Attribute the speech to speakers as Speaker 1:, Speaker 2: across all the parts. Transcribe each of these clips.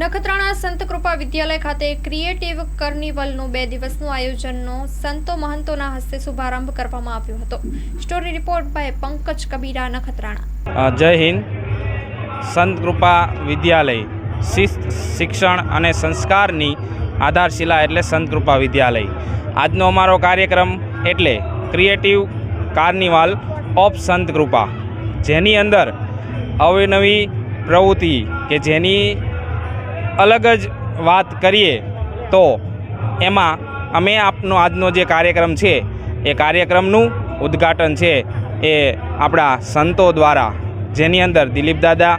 Speaker 1: નખત્રાણા સંત કૃપા વિદ્યાલય ખાતે ક્રિએટિવ કાર્નિવલનું બે દિવસનું આયોજનનો સંતો મહંતોના હસ્તે શુભારંભ કરવામાં આવ્યો હતો. Story report by Pankaj Kabira, Nakhatrana.
Speaker 2: Jai Hind. સંત કૃપા વિદ્યાલય શિસ્ત, શિક્ષણ અને સંસ્કારની આધારશિલા એટલે સંત કૃપા વિદ્યાલય. આજનો અમારો કાર્યક્રમ એટલે ક્રિએટિવ કાર્નિવાલ ઓફ સંત કૃપા, જેની અંદર અવનવી પ્રવૃત્તિ કે જેની અલગ જ વાત કરીએ તો એમાં અમે આપનો આજનો જે કાર્યક્રમ છે, એ કાર્યક્રમનું ઉદ્ઘાટન છે, એ આપણા સંતો દ્વારા, જેની અંદર દિલીપ દાદા,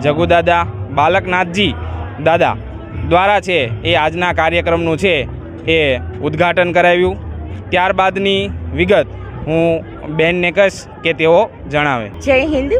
Speaker 2: જગુ દાદા, બાલકનાથજી દાદા દ્વારા છે, એ આજના કાર્યક્રમનું છે, એ ઉદ્ઘાટન કરાવ્યું. ત્યારબાદની વિગત હું બેનને કહીશ કે તેઓ જણાવે.
Speaker 3: જય હિન્દ.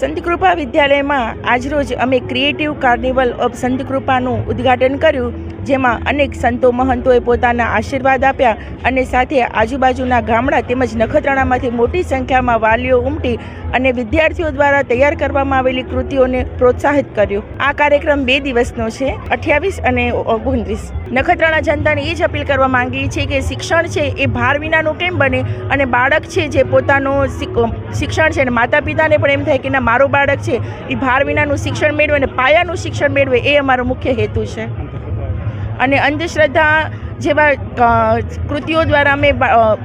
Speaker 3: સંતકૃપા વિદ્યાલયમાં આજરોજ અમે ક્રિએટિવ કાર્નિવલ ઓફ સંતકૃપાનું ઉદ્ઘાટન કર્યું. જેમાં અનેક સંતો મહંતોએ પોતાના આશીર્વાદ આપ્યા અને સાથે આજુબાજુના ગામડા તેમજ નખત્રાણામાંથી મોટી સંખ્યામાં વાલીઓ ઉમટી અને વિદ્યાર્થીઓ દ્વારા તૈયાર કરવામાં આવેલી કૃતિઓને પ્રોત્સાહિત કર્યું. આ કાર્યક્રમ બે દિવસનો છે, અઠ્યાવીસ અને ઓગણત્રીસ. નખત્રાણા જનતાને એ જ અપીલ કરવા માંગીએ છીએ કે શિક્ષણ છે એ ભાર વિનાનું કેમ બને અને બાળક છે જે પોતાનું શિક્ષણ છે અને માતા પિતાને પણ એમ થાય કે ના, મારું બાળક છે એ ભાર વિનાનું શિક્ષણ મેળવે અને પાયાનું શિક્ષણ મેળવે એ અમારો મુખ્ય હેતુ છે. અને અંધશ્રદ્ધા જેવા કૃતિઓ દ્વારા અમે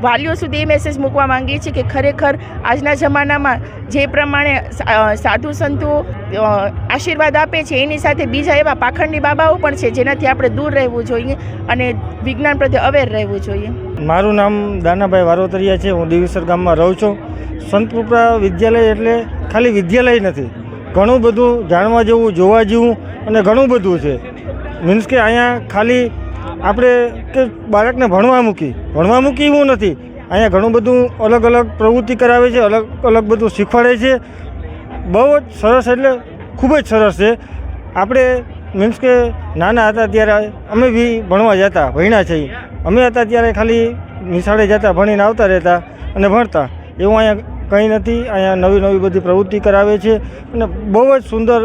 Speaker 3: વાલીઓ સુધી એ મેસેજ મૂકવા માંગીએ છીએ કે ખરેખર આજના જમાનામાં જે પ્રમાણે સાધુ સંતો આશીર્વાદ આપે છે, એની સાથે બીજા એવા પાખંડની બાબાઓ પણ છે, જેનાથી આપણે દૂર રહેવું જોઈએ અને વિજ્ઞાન પ્રત્યે અવેર રહેવું જોઈએ.
Speaker 4: મારું નામ દાનાભાઈ વારોતરિયા છે, હું દેવીસર ગામમાં રહું છું. સંતકૃપા વિદ્યાલય એટલે ખાલી વિદ્યાલય નથી, ઘણું બધું જાણવા જેવું, જોવા જેવું અને ઘણું બધું છે. મીન્સ કે અહીંયા ખાલી આપણે કે બાળકને ભણવા મૂકી. ભણવા મૂકી એવું નથી. અહીંયા ઘણું બધું અલગ અલગ પ્રવૃત્તિ કરાવે છે, અલગ અલગ બધું શીખવાડે છે. બહુ જ સરસ એટલે ખૂબ જ સરસ છે. આપણે મીન્સ કે નાના હતા ત્યારે અમે બી ભણવા જતા, ભણ્યા છીએ અમે હતા ત્યારે ખાલી નિશાળે જતા, ભણીને આવતા રહેતા અને ભણતા. એવું અહીંયા કંઈ નથી. અહીંયા નવી નવી બધી પ્રવૃત્તિ કરાવે છે અને બહુ જ સુંદર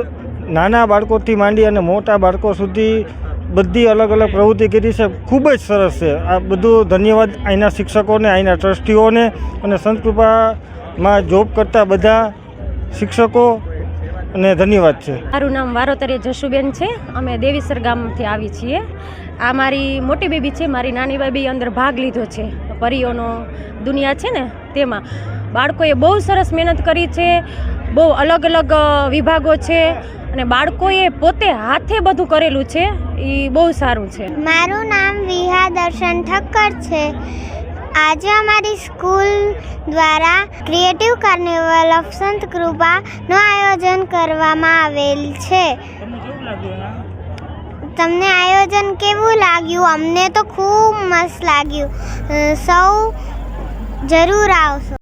Speaker 4: નાના બાળકોથી માંડી અને મોટા બાળકો સુધી બધી અલગ અલગ પ્રવૃત્તિ કરી છે. ખૂબ જ સરસ છે. આ બધું ધન્યવાદ અહીંના શિક્ષકોને, અહીંના ટ્રસ્ટીઓને અને સંતકૃપામાં જોબ કરતા બધા શિક્ષકો અને ધન્યવાદ છે.
Speaker 5: મારું નામ વારોતરે જશુબેન છે. અમે દેવીસર ગામથી આવી છીએ. આ મારી મોટી બેબી છે. મારી નાની બેબી અંદર ભાગ લીધો છે. પરીઓનો દુનિયા છે ને, તેમાં બાળકોએ બહુ સરસ મહેનત કરી છે. બહુ અલગ અલગ વિભાગો છે. અને બાળકોએ પોતે હાથે બધું કરેલું છે એ બહુ સારું છે.
Speaker 6: મારું નામ વિહા દર્શન ઠક્કર છે. આજે અમારી સ્કૂલ દ્વારા ક્રિએટિવ કાર્નિવલ ઓફ સંત કૃપાનું આયોજન કરવામાં આવેલ છે. તમને આયોજન કેવું લાગ્યું? અમને તો ખૂબ મસ્ત લાગ્યું. સૌ જરૂર આવશો.